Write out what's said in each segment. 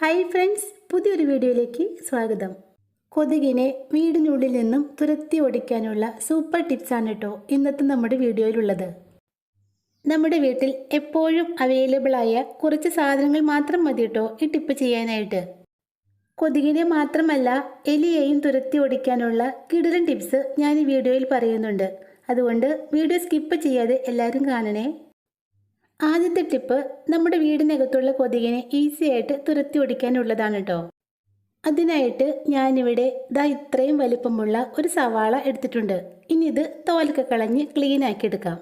Hi friends പുതിയൊരു വീഡിയോയിലേക്ക് സ്വാഗതം. കൊതുകിനെ വീടിനുള്ളിൽ നിന്നും തുരത്തി ഓടിക്കാനുള്ള സൂപ്പർ ടിപ്സാണ് കേട്ടോ ഇന്നത്തെ നമ്മുടെ വീഡിയോയിലുള്ളത്. നമ്മുടെ വീട്ടിൽ എപ്പോഴും അവൈലബിളായ കുറച്ച് സാധനങ്ങൾ മാത്രം മതി കേട്ടോ ഈ ടിപ്പ് ചെയ്യാനായിട്ട്. കൊതുകിനെ മാത്രമല്ല എലിയെയും തുരത്തി ഓടിക്കാനുള്ള കിടിലൻ ടിപ്സ് ഞാൻ ഈ വീഡിയോയിൽ പറയുന്നുണ്ട്. അതുകൊണ്ട് വീഡിയോ സ്കിപ്പ് ചെയ്യാതെ എല്ലാവരും കാണണേ. ആദ്യത്തെ ടിപ്പ് നമ്മുടെ വീടിനകത്തുള്ള കൊതുകിനെ ഈസി ആയിട്ട് തുരത്തി ഒടിക്കാനുള്ളതാണ് കേട്ടോ അതിനായിട്ട് ഞാനിവിടെ ദാ ഇത്രയും വലിപ്പമുള്ള ഒരു സവാള എടുത്തിട്ടുണ്ട്. ഇനി ഇത് തോലൊക്കെ കളഞ്ഞ് ക്ലീൻ ആക്കി എടുക്കാം.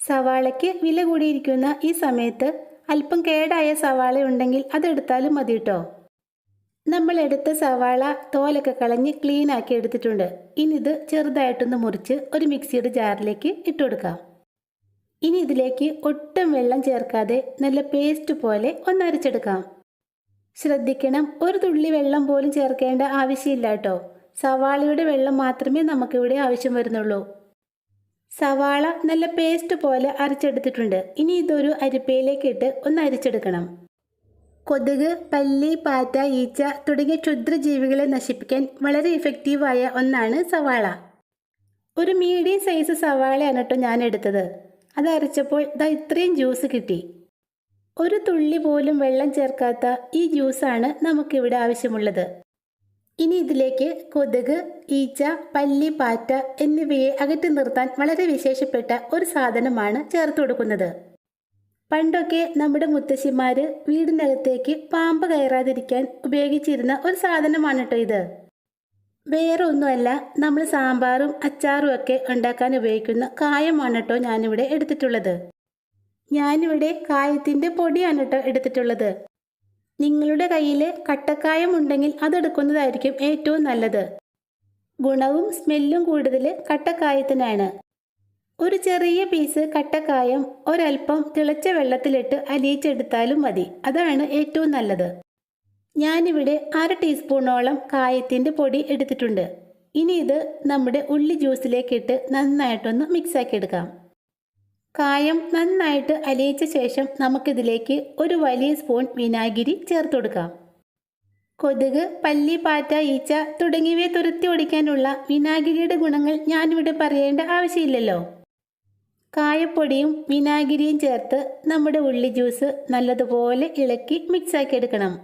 സവാളയ്ക്ക് വില കൂടിയിരിക്കുന്ന ഈ സമയത്ത് അല്പം കേടായ സവാള ഉണ്ടെങ്കിൽ അതെടുത്താലും മതി കേട്ടോ നമ്മൾ എടുത്ത സവാള തോലൊക്കെ കളഞ്ഞ് ക്ലീൻ ആക്കി എടുത്തിട്ടുണ്ട്. ഇനി ഇത് ചെറുതായിട്ടൊന്ന് മുറിച്ച് ഒരു മിക്സിയുടെ ജാറിലേക്ക് ഇട്ട് കൊടുക്കാം. ഇനി ഇതിലേക്ക് ഒട്ടും വെള്ളം ചേർക്കാതെ നല്ല പേസ്റ്റ് പോലെ ഒന്ന് അരച്ചെടുക്കാം. ശ്രദ്ധിക്കണം ഒരു തുള്ളി വെള്ളം പോലും ചേർക്കേണ്ട ആവശ്യമില്ല കേട്ടോ. സവാളയുടെ വെള്ളം മാത്രമേ നമുക്കിവിടെ ആവശ്യം വരുന്നുള്ളൂ. സവാള നല്ല പേസ്റ്റ് പോലെ അരച്ചെടുത്തിട്ടുണ്ട്. ഇനി ഇതൊരു അരിപ്പയിലേക്ക് ഇട്ട് ഒന്ന് അരിച്ചെടുക്കണം. കൊതുക് പല്ലി പാറ്റ ഈച്ച തുടങ്ങിയ ക്ഷുദ്രജീവികളെ നശിപ്പിക്കാൻ വളരെ ഇഫക്റ്റീവായ ഒന്നാണ് സവാള. ഒരു മീഡിയം സൈസ് സവാളയാണ് കേട്ടോ ഞാൻ എടുത്തത്. അത് അരച്ചപ്പോൾ ദാ ഇത്രയും ജ്യൂസ് കിട്ടി. ഒരു തുള്ളി പോലും വെള്ളം ചേർക്കാത്ത ഈ ജ്യൂസാണ് നമുക്കിവിടെ ആവശ്യമുള്ളത്. ഇനി ഇതിലേക്ക് കൊതുക് ഈച്ച പല്ലി പാറ്റ എന്നിവയെ അകറ്റി നിർത്താൻ വളരെ വിശേഷപ്പെട്ട ഒരു സാധനമാണ് ചേർത്ത് കൊടുക്കുന്നത്. പണ്ടൊക്കെ നമ്മുടെ മുത്തശ്ശിമാര് വീടിനകത്തേക്ക് പാമ്പ് കയറാതിരിക്കാൻ ഉപയോഗിച്ചിരുന്ന ഒരു സാധനമാണ് കേട്ടോ ഇത്. വേറെ ഒന്നുമല്ല നമ്മൾ സാമ്പാറും അച്ചാറും ഒക്കെ ഉണ്ടാക്കാൻ ഉപയോഗിക്കുന്ന കായമാണ് കേട്ടോ ഞാനിവിടെ എടുത്തിട്ടുള്ളത്. ഞാനിവിടെ കായത്തിന്റെ പൊടിയാണ് കേട്ടോ എടുത്തിട്ടുള്ളത്. നിങ്ങളുടെ കയ്യിൽ കട്ടക്കായം ഉണ്ടെങ്കിൽ അതെടുക്കുന്നതായിരിക്കും ഏറ്റവും നല്ലത്. ഗുണവും സ്മെല്ലും കൂടുതൽ കട്ടക്കായത്തിനാണ്. ഒരു ചെറിയ പീസ് കട്ടക്കായം ഒരൽപ്പം തിളച്ച വെള്ളത്തിലിട്ട് അലിയിച്ചെടുത്താലും മതി. അതാണ് ഏറ്റവും നല്ലത്. ഞാനിവിടെ അര ടീസ്പൂണോളം കായത്തിന്റെ പൊടി എടുത്തിട്ടുണ്ട്. ഇനി ഇത് നമ്മുടെ ഉള്ളി ജ്യൂസിലേക്ക് ഇട്ട് നന്നായിട്ടൊന്ന് മിക്സാക്കി എടുക്കാം കായം നന്നായിട്ട് അലിയിച്ച ശേഷം നമുക്കിതിലേക്ക് ഒരു വലിയ സ്പൂൺ വിനാഗിരി ചേർത്ത് കൊടുക്കാം. കൊതുക് പല്ലി പാറ്റ ഈച്ച തുടങ്ങിയവയെ തുരത്തി ഓടിക്കാനുള്ള വിനാഗിരിയുടെ ഗുണങ്ങൾ ഞാനിവിടെ പറയേണ്ട ആവശ്യമില്ലല്ലോ. കായപ്പൊടിയും വിനാഗിരിയും ചേർത്ത് നമ്മുടെ ഉള്ളി ജ്യൂസ് നല്ലതുപോലെ ഇളക്കി മിക്സാക്കി എടുക്കണം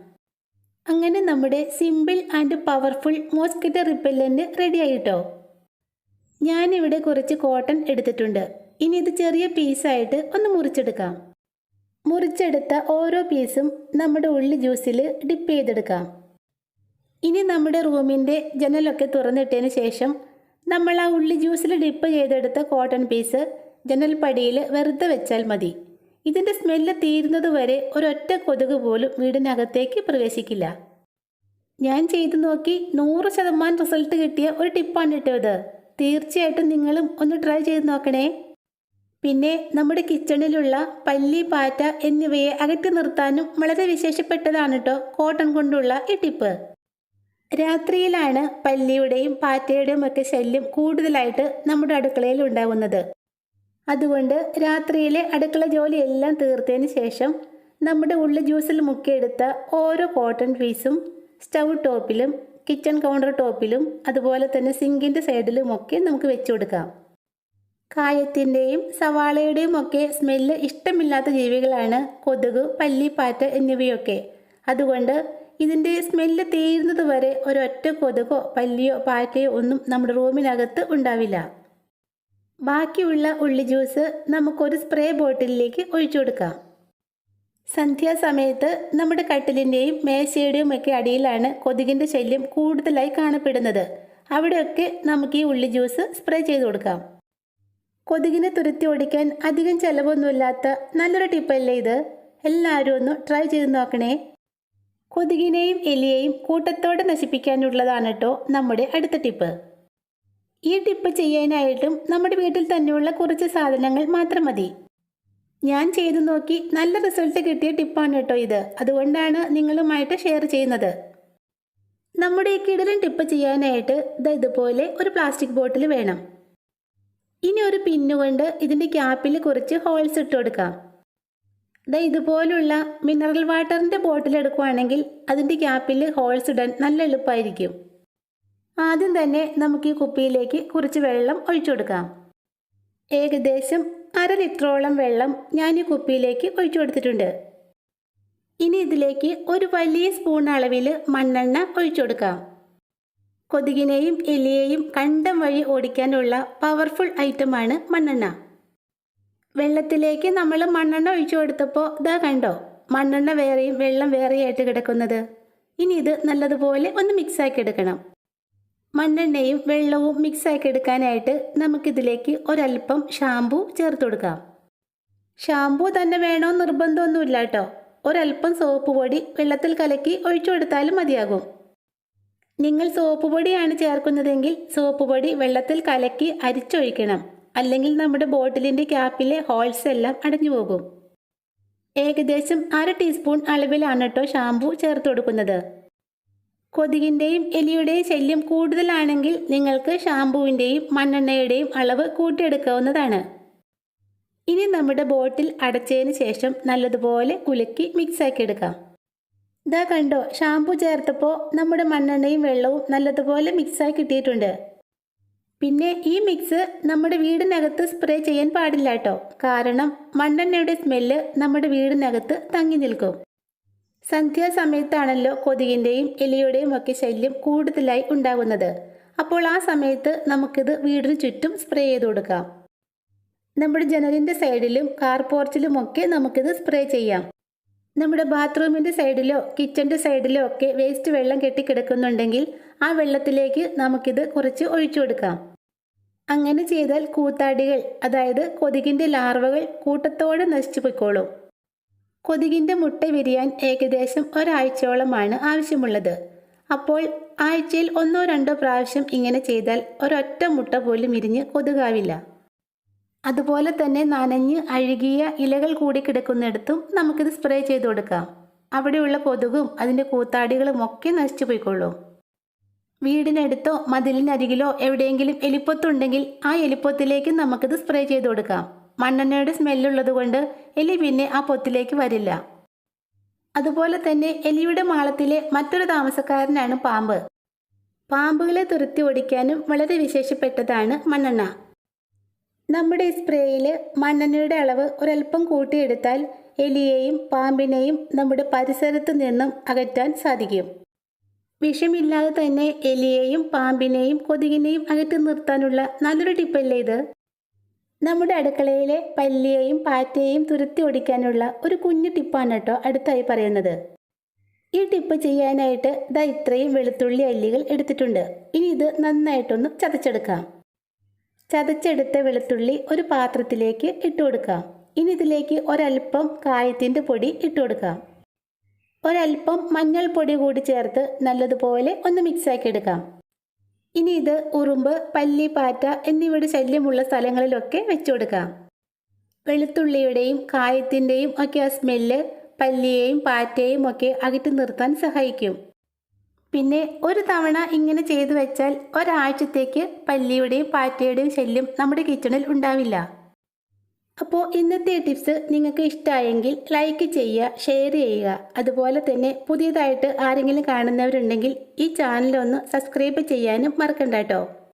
അങ്ങനെ നമ്മുടെ simple and powerful mosquito repellent ready ആയിട്ടോ? ഞാനിവിടെ കുറച്ച് കോട്ടൺ എടുത്തിട്ടുണ്ട്. ഇനി ഇത് ചെറിയ പീസായിട്ട് ഒന്ന് മുറിച്ചെടുക്കാം. മുറിച്ചെടുത്ത ഓരോ പീസും നമ്മുടെ ഉള്ളി ജ്യൂസിൽ ഡിപ്പ് ചെയ്തെടുക്കാം. ഇനി നമ്മുടെ റൂമിന്റെ ജനലൊക്കെ തുറന്നിട്ടതിന് ശേഷം നമ്മൾ ആ ഉള്ളി ജ്യൂസിൽ ഡിപ്പ് ചെയ്തെടുത്ത കോട്ടൺ പീസ് ജനൽപ്പടിയിൽ വെറുതെ വെച്ചാൽ മതി. ഇതിന്റെ സ്മെല്ല് തീരുന്നത് വരെ ഒരൊറ്റ കൊതുക് പോലും വീടിനകത്തേക്ക് പ്രവേശിക്കില്ല. ഞാൻ ചെയ്തു നോക്കി നൂറ് ശതമാനം റിസൾട്ട് കിട്ടിയ ഒരു ടിപ്പാണ് കേട്ടോ ഇത് തീർച്ചയായിട്ടും നിങ്ങളും ഒന്ന് ട്രൈ ചെയ്ത് നോക്കണേ. പിന്നെ നമ്മുടെ കിച്ചണിലുള്ള പല്ലി പാറ്റ എന്നിവയെ അകറ്റി നിർത്താനും വളരെ വിശേഷപ്പെട്ടതാണ് കേട്ടോ കോട്ടൺ കൊണ്ടുള്ള ഈ ടിപ്പ്. രാത്രിയിലാണ് പല്ലിയുടെയും പാറ്റയുടെയും ഒക്കെ ശല്യം കൂടുതലായിട്ട് നമ്മുടെ അടുക്കളയിൽ ഉണ്ടാകുന്നത് അതുകൊണ്ട് രാത്രിയിലെ അടുക്കള ജോലിയെല്ലാം തീർത്തതിന് ശേഷം നമ്മുടെ ഉള്ളി ജ്യൂസിൽ മുക്കിയെടുത്ത ഓരോ കോട്ടൺ പീസും സ്റ്റൗ ടോപ്പിലും കിച്ചൺ കൗണ്ടർ ടോപ്പിലും അതുപോലെ തന്നെ സിങ്കിന്റെ സൈഡിലുമൊക്കെ നമുക്ക് വെച്ചു കൊടുക്കാം. കായത്തിന്റെയും സവാളയുടെയും ഒക്കെ സ്മെല്ല് ഇഷ്ടമില്ലാത്ത ജീവികളാണ് കൊതുക് പല്ലി പാറ്റ എന്നിവയൊക്കെ. അതുകൊണ്ട് ഇതിന്റെ സ്മെല്ല് തീരുന്നത് വരെ ഒരൊറ്റ കൊതുകോ പല്ലിയോ പാറ്റയോ ഒന്നും നമ്മുടെ റൂമിനകത്ത് ഉണ്ടാവില്ല. ബാക്കിയുള്ള ഉള്ളി ജ്യൂസ് നമുക്കൊരു സ്പ്രേ ബോട്ടിലിലേക്ക് ഒഴിച്ചു കൊടുക്കാം. സന്ധ്യാസമയത്ത് നമ്മുടെ കട്ടിലിന്റെയും മേശയുടെയും ഒക്കെ അടിയിലാണ് കൊതുകിന്റെ ശല്യം കൂടുതലായി കാണപ്പെടുന്നത്. അവിടെയൊക്കെ നമുക്ക് ഈ ഉള്ളി ജ്യൂസ് സ്പ്രേ ചെയ്ത് കൊടുക്കാം. കൊതുകിനെ തുരത്തി ഓടിക്കാൻ അധികം ചിലവൊന്നുമില്ലാത്ത നല്ലൊരു ടിപ്പല്ലേ ഇത്? എല്ലാവരും ഒന്ന് ട്രൈ ചെയ്ത് നോക്കണേ. കൊതുകിനെയും എലിയെയും കൂട്ടത്തോടെ നശിപ്പിക്കാനുള്ളതാണ് കേട്ടോ നമ്മുടെ അടുത്ത ടിപ്പ്. ഈ ടിപ്പ് ചെയ്യാനായിട്ടും നമ്മുടെ വീട്ടിൽ തന്നെയുള്ള കുറച്ച് സാധനങ്ങൾ മാത്രം മതി. ഞാൻ ചെയ്തു നോക്കി നല്ല റിസൾട്ട് കിട്ടിയ ടിപ്പാണ് കേട്ടോ ഇത്. അതുകൊണ്ടാണ് നിങ്ങളുമായിട്ട് ഷെയർ ചെയ്യുന്നത്. നമ്മുടെ ഈ കിടലൻ ടിപ്പ് ചെയ്യാനായിട്ട് ഇത് ഇതുപോലെ ഒരു പ്ലാസ്റ്റിക് ബോട്ടിൽ വേണം. ഇനി ഒരു പിന്നുകൊണ്ട് ഇതിന്റെ ക്യാപ്പിൽ കുറച്ച് ഹോൾസ് ഇട്ട് കൊടുക്കാം. ദാ ഇതുപോലുള്ള മിനറൽ വാട്ടറിന്റെ ബോട്ടിൽ എടുക്കുവാണെങ്കിൽ അതിന്റെ ക്യാപ്പിൽ ഹോൾസ് ഇടാൻ നല്ല എളുപ്പമായിരിക്കും ആദ്യം തന്നെ നമുക്ക് ഈ കുപ്പിയിലേക്ക് കുറച്ച് വെള്ളം ഒഴിച്ചു കൊടുക്കാം. ഏകദേശം അര ലിറ്ററോളം വെള്ളം ഞാൻ ഈ കുപ്പിയിലേക്ക് ഒഴിച്ചു കൊടുത്തിട്ടുണ്ട്. ഇനി ഇതിലേക്ക് ഒരു വലിയ സ്പൂൺ അളവിൽ മണ്ണെണ്ണ ഒഴിച്ചു കൊടുക്കാം. കൊതുകിനെയും എലിയെയും കണ്ടം വഴി ഓടിക്കാനുള്ള പവർഫുൾ ഐറ്റമാണ് മണ്ണെണ്ണ. വെള്ളത്തിലേക്ക് നമ്മൾ മണ്ണെണ്ണ ഒഴിച്ചു കൊടുത്തപ്പോൾ ഇതാ കണ്ടോ? മണ്ണെണ്ണ വേറെയും വെള്ളം വേറെയായിട്ട് കിടക്കുന്നത്. ഇനി ഇത് നല്ലതുപോലെ ഒന്ന് മിക്സാക്കി എടുക്കണം. മണ്ണെണ്ണയും വെള്ളവും മിക്സാക്കി എടുക്കാനായിട്ട് നമുക്കിതിലേക്ക് ഒരല്പം ഷാമ്പു ചേർത്ത് കൊടുക്കാം. ഷാമ്പു തന്നെ വേണോ നിർബന്ധമൊന്നുമില്ല കേട്ടോ ഒരല്പം സോപ്പ് പൊടി വെള്ളത്തിൽ കലക്കി ഒഴിച്ചു കൊടുത്താലും മതിയാകും. നിങ്ങൾ സോപ്പ് പൊടിയാണ് ചേർക്കുന്നതെങ്കിൽ സോപ്പ് പൊടി വെള്ളത്തിൽ കലക്കി അരിച്ചൊഴിക്കണം. അല്ലെങ്കിൽ നമ്മുടെ ബോട്ടിലിന്റെ ക്യാപ്പിലെ ഹോൾസ് എല്ലാം അടഞ്ഞു പോകും. ഏകദേശം അര ടീസ്പൂൺ അളവിലാണ് കേട്ടോ ഷാമ്പു ചേർത്ത് കൊടുക്കുന്നത്. കൊതുകിന്റെയും എലിയുടെയും ശല്യം കൂടുതലാണെങ്കിൽ നിങ്ങൾക്ക് ഷാമ്പുവിന്റെയും മണ്ണെണ്ണയുടെയും അളവ് കൂട്ടിയെടുക്കാവുന്നതാണ്. ഇനി നമ്മുടെ ബോട്ടിൽ അടച്ചതിന് ശേഷം നല്ലതുപോലെ കുലുക്കി മിക്സാക്കി എടുക്കാം ഇതാ കണ്ടോ ഷാമ്പു ചേർത്തപ്പോൾ നമ്മുടെ മണ്ണെണ്ണയും വെള്ളവും നല്ലതുപോലെ മിക്സായി കിട്ടിയിട്ടുണ്ട്. പിന്നെ ഈ മിക്സ് നമ്മുടെ വീടിനകത്ത് സ്പ്രേ ചെയ്യാൻ പാടില്ല കേട്ടോ കാരണം മണ്ണെണ്ണയുടെ സ്മെല്ല് നമ്മുടെ വീടിനകത്ത് തങ്ങി നിൽക്കും. സന്ധ്യാസമയത്താണല്ലോ കൊതുകിന്റെയും എലിയുടെയും ഒക്കെ ശല്യം കൂടുതലായി ഉണ്ടാകുന്നത്. അപ്പോൾ ആ സമയത്ത് നമുക്കിത് വീടിന് ചുറ്റും സ്പ്രേ ചെയ്ത് കൊടുക്കാം. നമ്മുടെ ജനലിന്റെ സൈഡിലും കാർ പോർച്ചിലും ഒക്കെ നമുക്കിത് സ്പ്രേ ചെയ്യാം. നമ്മുടെ ബാത്റൂമിന്റെ സൈഡിലോ കിച്ചന്റെ സൈഡിലോ ഒക്കെ വേസ്റ്റ് വെള്ളം കെട്ടിക്കിടക്കുന്നുണ്ടെങ്കിൽ ആ വെള്ളത്തിലേക്ക് നമുക്കിത് കുറച്ച് ഒഴിച്ചു കൊടുക്കാം. അങ്ങനെ ചെയ്താൽ കൂത്താടികൾ അതായത് കൊതുകിന്റെ ലാർവകൾ കൂട്ടത്തോടെ നശിച്ചു പോയിക്കോളും. കൊതുകിന്റെ മുട്ട വിരിയാൻ ഏകദേശം ഒരാഴ്ചയോളമാണ് ആവശ്യമുള്ളത്. അപ്പോൾ ആഴ്ചയിൽ ഒന്നോ രണ്ടോ പ്രാവശ്യം ഇങ്ങനെ ചെയ്താൽ ഒരൊറ്റ മുട്ട പോലും വിരിഞ്ഞ് കൊതുകാവില്ല. അതുപോലെ തന്നെ നനഞ്ഞ് അഴുകിയ ഇലകൾ കൂടി കിടക്കുന്നിടത്തും നമുക്കിത് സ്പ്രേ ചെയ്ത് കൊടുക്കാം. അവിടെയുള്ള കൊതുകും അതിന്റെ കൂത്താടികളും ഒക്കെ നശിച്ചു പോയിക്കൊള്ളും. വീടിനടുത്തോ മതിലിനരികിലോ എവിടെയെങ്കിലും എലിപ്പൊത്തുണ്ടെങ്കിൽ ആ എലിപ്പൊത്തിലേക്ക് നമുക്കിത് സ്പ്രേ ചെയ്ത് കൊടുക്കാം. മണ്ണെണ്ണയുടെ സ്മെല്ലുള്ളത് കൊണ്ട് എലി പിന്നെ ആ പൊത്തിലേക്ക് വരില്ല. അതുപോലെ തന്നെ എലിയുടെ മാളത്തിലെ മറ്റൊരു താമസക്കാരനാണ് പാമ്പ്. പാമ്പുകളെ തുരത്തി ഓടിക്കാനും വളരെ വിശേഷപ്പെട്ടതാണ് മണ്ണെണ്ണ. നമ്മുടെ സ്പ്രേയിൽ മണ്ണെണ്ണയുടെ അളവ് ഒരൽപ്പം കൂട്ടിയെടുത്താൽ എലിയെയും പാമ്പിനെയും നമ്മുടെ പരിസരത്ത് നിന്നും അകറ്റാൻ സാധിക്കും. വിഷമില്ലാതെ തന്നെ എലിയെയും പാമ്പിനെയും കൊതുകിനെയും അകറ്റി നിർത്താനുള്ള നല്ലൊരു ടിപ്പല്ലേ ഇത്? നമ്മുടെ അടുക്കളയിലെ പല്ലിയെയും പാറ്റയെയും തുരുത്തി ഓടിക്കാനുള്ള ഒരു കുഞ്ഞു ടിപ്പാണ് കേട്ടോ അടുത്തായി പറയുന്നത്. ഈ ടിപ്പ് ചെയ്യാനായിട്ട് ദാ ഇത്രയും വെളുത്തുള്ളി അല്ലികൾ എടുത്തിട്ടുണ്ട്. ഇനി ഇത് നന്നായിട്ടൊന്ന് ചതച്ചെടുക്കാം. ചതച്ചെടുത്ത വെളുത്തുള്ളി ഒരു പാത്രത്തിലേക്ക് ഇട്ട് കൊടുക്കാം. ഇനി ഇതിലേക്ക് ഒരൽപ്പം കായത്തിന്റെ പൊടി ഇട്ട് കൊടുക്കാം. ഒരൽപ്പം മഞ്ഞൾപ്പൊടി കൂടി ചേർത്ത് നല്ലതുപോലെ ഒന്ന് മിക്സാക്കി എടുക്കാം. ഇനി ഇത് ഉറുമ്പ് പല്ലി പാറ്റ എന്നിവയുടെ ശല്യമുള്ള സ്ഥലങ്ങളിലൊക്കെ വെച്ചു കൊടുക്കാം വെളുത്തുള്ളിയുടെയും കായത്തിന്റെയും ഒക്കെ ആ സ്മെല്ല് പല്ലിയെയും പാറ്റയെയും ഒക്കെ അകറ്റി നിർത്താൻ സഹായിക്കും. പിന്നെ ഒരു തവണ ഇങ്ങനെ ചെയ്തു വെച്ചാൽ ഒരാഴ്ചത്തേക്ക് പല്ലിയുടെയും പാറ്റയുടെയും ശല്യം നമ്മുടെ കിച്ചണിൽ ഉണ്ടാവില്ല. അപ്പോൾ ഇന്നത്തെ ടിപ്സ് നിങ്ങൾക്ക് ഇഷ്ടമായെങ്കിൽ ലൈക്ക് ചെയ്യുക ഷെയർ ചെയ്യുക. അതുപോലെ തന്നെ പുതിയതായിട്ട് ആരെങ്കിലും കാണുന്നവരുണ്ടെങ്കിൽ ഈ ചാനലൊന്ന് സബ്സ്ക്രൈബ് ചെയ്യാനും മറക്കണ്ട കേട്ടോ.